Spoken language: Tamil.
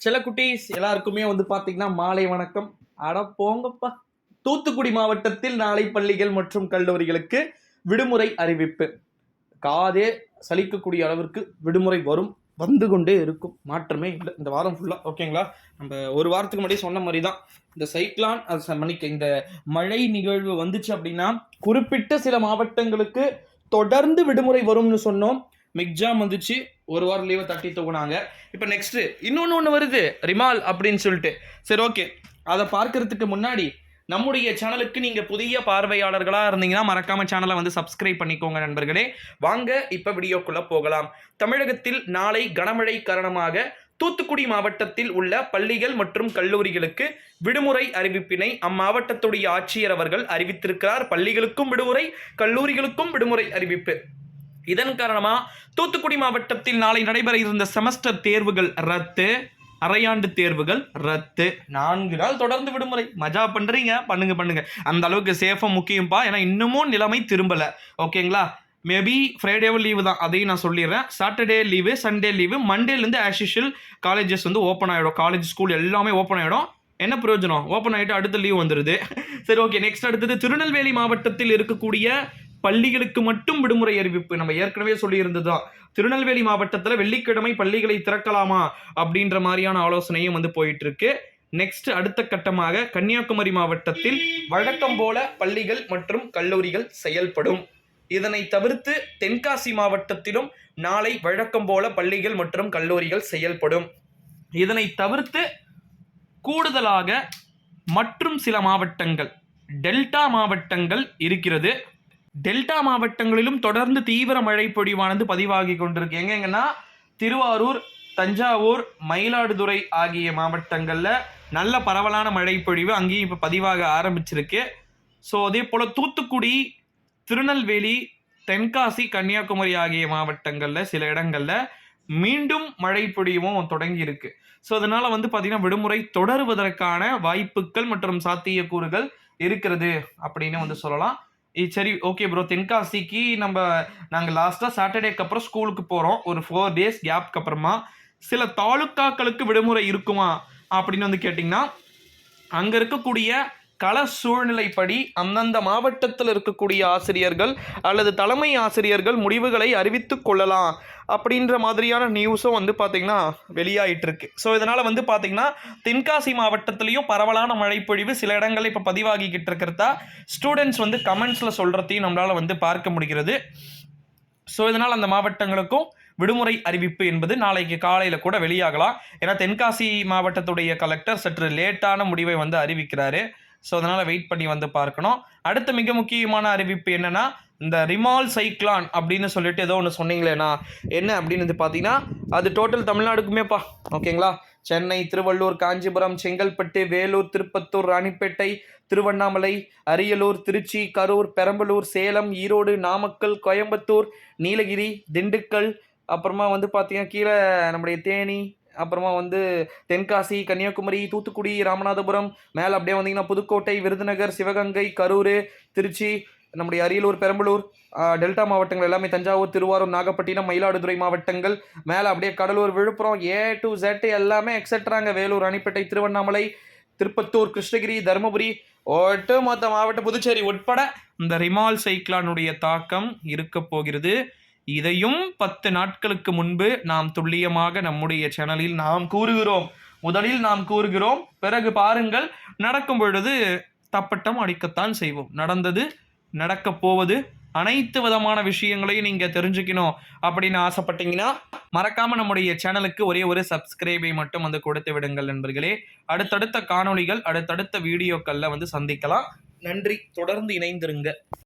சில குட்டீஸ் எல்லாருக்குமே வந்து பார்த்தீங்கன்னா மாலை வணக்கம். அட போங்கப்பா. தூத்துக்குடி மாவட்டத்தில் நாளை பள்ளிகள் மற்றும் கல்லூரிகளுக்கு விடுமுறை அறிவிப்பு. காதே சலிக்கக்கூடிய அளவிற்கு விடுமுறை வரும். வந்து கொண்டே இருக்கும். மாற்றமே இல்லை. இந்த வாரம் ஃபுல்லாக ஓகேங்களா நம்ம ஒரு வாரத்துக்கு முன்னாடி சொன்ன மாதிரி தான் இந்த சைக்ளான் அது ச- மன்னிக்க இந்த மழை நிகழ்வு வந்துச்சு அப்படின்னா குறிப்பிட்ட சில மாவட்டங்களுக்கு தொடர்ந்து விடுமுறை வரும்னு சொன்னோம். மிக்ஜாம் வந்துச்சு. ஒரு வாரம் லீவை தட்டி தூக்குனாங்க. இப்போ நெக்ஸ்ட் இன்னொன்று ஒன்று வருது. ரிமால் அப்படின்னு சொல்லிட்டு. சரி ஓகே அதை பார்க்கறதுக்கு முன்னாடி நம்முடைய சேனலுக்கு நீங்கள் புதிய பார்வையாளர்களாக இருந்தீங்கன்னா மறக்காம சேனலை வந்து சப்ஸ்கிரைப் பண்ணிக்கோங்க நண்பர்களே. வாங்க இப்போ வீடியோக்குள்ளே போகலாம். தமிழகத்தில் நாளை கனமழை காரணமாக தூத்துக்குடி மாவட்டத்தில் உள்ள பள்ளிகள் மற்றும் கல்லூரிகளுக்கு விடுமுறை அறிவிப்பினை அம்மாவட்டத்துடைய ஆட்சியர் அவர்கள் அறிவித்திருக்கிறார். பள்ளிகளுக்கும் விடுமுறை கல்லூரிகளுக்கும் விடுமுறை அறிவிப்பு. இதன் காரணமா தூத்துக்குடி மாவட்டத்தில் நாளை நடைபெற இருந்த செமஸ்டர் தேர்வுகள் ரத்து அரையாண்டு தேர்வுகள் ரத்து. நான்கு நாள் தொடர்ந்து விடுமுறை. மஜா பண்றீங்க பண்ணுங்க பண்ணுங்க. அந்த அளவுக்கு சேஃபா முக்கியம்ப்பா. ஏன்னா இன்னமும் நிலைமை திரும்பல. ஓகேங்களா? மேபி ஃப்ரைடேவும் லீவு தான். அதையும் நான் சொல்லிடுறேன். சாட்டர்டே லீவு சண்டே லீவு மண்டேலேருந்து ஆஷிஷியல் காலேஜஸ் வந்து ஓப்பன் ஆகிடும் காலேஜ் ஸ்கூல் எல்லாமே ஓப்பன் ஆகிடும் என்ன பிரயோஜனம்? ஓப்பன் ஆகிட்டு அடுத்த லீவ் வந்துடுது சரி ஓகே நெக்ஸ்ட் அடுத்தது திருநெல்வேலி மாவட்டத்தில் இருக்கக்கூடிய பள்ளிகளுக்கு மட்டும் விடுமுறை அறிவிப்பு. நம்ம ஏற்கனவே சொல்லியிருந்தது தான் திருநெல்வேலி மாவட்டத்தில் வெள்ளிக்கிழமை பள்ளிகளை திறக்கலாமா அப்படின்ற மாதிரியான ஆலோசனையும் வந்து போயிட்டு இருக்கு நெக்ஸ்ட் அடுத்த கட்டமாக கன்னியாகுமரி மாவட்டத்தில் வழக்கம் போல பள்ளிகள் மற்றும் கல்லூரிகள் செயல்படும். இதனை தவிர்த்து தென்காசி மாவட்டத்திலும் நாளை வழக்கம் போல பள்ளிகள் மற்றும் கல்லூரிகள் செயல்படும். இதனை தவிர்த்து கூடுதலாக மற்றும் சில மாவட்டங்கள் டெல்டா மாவட்டங்கள் இருக்கிறது. டெல்டா மாவட்டங்களிலும் தொடர்ந்து தீவிர மழை பொழிவானது பதிவாகி கொண்டிருக்கு. எங்கெங்கன்னா திருவாரூர் தஞ்சாவூர் மயிலாடுதுறை ஆகிய மாவட்டங்களில் நல்ல பரவலான மழை பொழிவு அங்கேயும் இப்போ பதிவாக ஆரம்பிச்சிருக்கு. ஸோ அதே போல் தூத்துக்குடி திருநெல்வேலி தென்காசி கன்னியாகுமரி ஆகிய மாவட்டங்களில் சில இடங்களில் மீண்டும் மழை பொழியவும் தொடங்கி இருக்கு ஸோ அதனால வந்து பார்த்தீங்கன்னா விடுமுறை தொடருவதற்கான வாய்ப்புகள் மற்றும் சாத்தியக்கூறுகள் இருக்கிறது அப்படின்னு வந்து சொல்லலாம். சரி ஓகே ப்ரோ தென்காசிக்கு நம்ம நாங்கள் லாஸ்ட்டாக சாட்டர்டேக்கு அப்புறம் ஸ்கூலுக்கு போகிறோம் ஒரு ஃபோர் டேஸ் கேப்க்கு அப்புறமா. சில தாலுக்காக்களுக்கு விடுமுறை இருக்குமா? அப்படின்னு வந்து கேட்டிங்கன்னா அங்கே இருக்கக்கூடிய கள சூழ்நிலைப்படி அந்தந்த மாவட்டத்தில் இருக்கக்கூடிய ஆசிரியர்கள் அல்லது தலைமை ஆசிரியர்கள் முடிவுகளை அறிவித்து கொள்ளலாம் அப்படின்ற மாதிரியான நியூஸும் வந்து பார்த்திங்கன்னா வெளியாயிட்டு இருக்கு ஸோ இதனால் வந்து பார்த்திங்கன்னா தென்காசி மாவட்டத்திலையும் பரவலான மழைப்பொழிவு சில இடங்களில் இப்போ பதிவாகிக்கிட்டு இருக்கிறதா ஸ்டூடெண்ட்ஸ் வந்து கமெண்ட்ஸில் சொல்கிறதையும் நம்மளால் வந்து பார்க்க முடிகிறது. ஸோ இதனால் அந்த மாவட்டங்களுக்கும் விடுமுறை அறிவிப்பு என்பது நாளைக்கு காலையில் கூட வெளியாகலாம். ஏன்னா தென்காசி மாவட்டத்துடைய கலெக்டர் சற்று லேட்டான முடிவை வந்து அறிவிக்கிறாரு. ஸோ அதனால் வெயிட் பண்ணி வந்து பார்க்கணும். அடுத்த மிக முக்கியமான அறிவிப்பு என்னென்னா இந்த ரிமால் சைக்ளான் அப்படின்னு சொல்லிட்டு ஏதோ ஒன்று சொன்னீங்களேண்ணா என்ன அப்படின்னு வந்து பார்த்தீங்கன்னா அது டோட்டல் தமிழ்நாடுக்குமேப்பா. ஓகேங்களா சென்னை திருவள்ளூர் காஞ்சிபுரம் செங்கல்பட்டு வேலூர் திருப்பத்தூர் ராணிப்பேட்டை திருவண்ணாமலை அரியலூர் திருச்சி கரூர் பெரம்பலூர் சேலம் ஈரோடு நாமக்கல் கோயம்புத்தூர் நீலகிரி திண்டுக்கல் அப்புறமா வந்து பார்த்தீங்கன்னா கீழே நம்முடைய தேனி அப்புறமா வந்து தென்காசி கன்னியாகுமரி தூத்துக்குடி ராமநாதபுரம் மேலே அப்படியே வந்தீங்கன்னா புதுக்கோட்டை விருதுநகர் சிவகங்கை கரூர் திருச்சி நம்முடைய அரியலூர் பெரம்பலூர் டெல்டா மாவட்டங்கள் எல்லாமே தஞ்சாவூர் திருவாரூர் நாகப்பட்டினம் மயிலாடுதுறை மாவட்டங்கள் மேலே அப்படியே Cuddalore Villupuram A to Z எல்லாமே எக்ஸெட்ராங்க வேலூர் அணிப்பேட்டை திருவண்ணாமலை திருப்பத்தூர் கிருஷ்ணகிரி தருமபுரி ஒட்டு மொத்த மாவட்ட புதுச்சேரி உட்பட இந்த ரிமால் சைக்ளானுடைய தாக்கம் இருக்க போகிறது இதையும் பத்து நாட்களுக்கு முன்பு நாம் துல்லியமாக நம்முடைய சேனலில் நாம் கூறுகிறோம். முதலில் நாம் கூறுகிறோம் பிறகு பாருங்கள் நடக்கும் பொழுது தப்பட்டம் அடிக்கத்தான் செய்வோம். நடந்தது நடக்கப் போவது அனைத்து விதமான விஷயங்களையும் நீங்கள் தெரிஞ்சுக்கணும் அப்படின்னு ஆசைப்பட்டீங்கன்னா மறக்காம நம்முடைய சேனலுக்கு ஒரே ஒரு சப்ஸ்கிரைபை மட்டும் வந்து கொடுத்து விடுங்கள் நண்பர்களே. அடுத்தடுத்த காணொளிகள் அடுத்தடுத்த வீடியோக்களில் வந்து சந்திக்கலாம். நன்றி. தொடர்ந்து இணைந்திருங்க.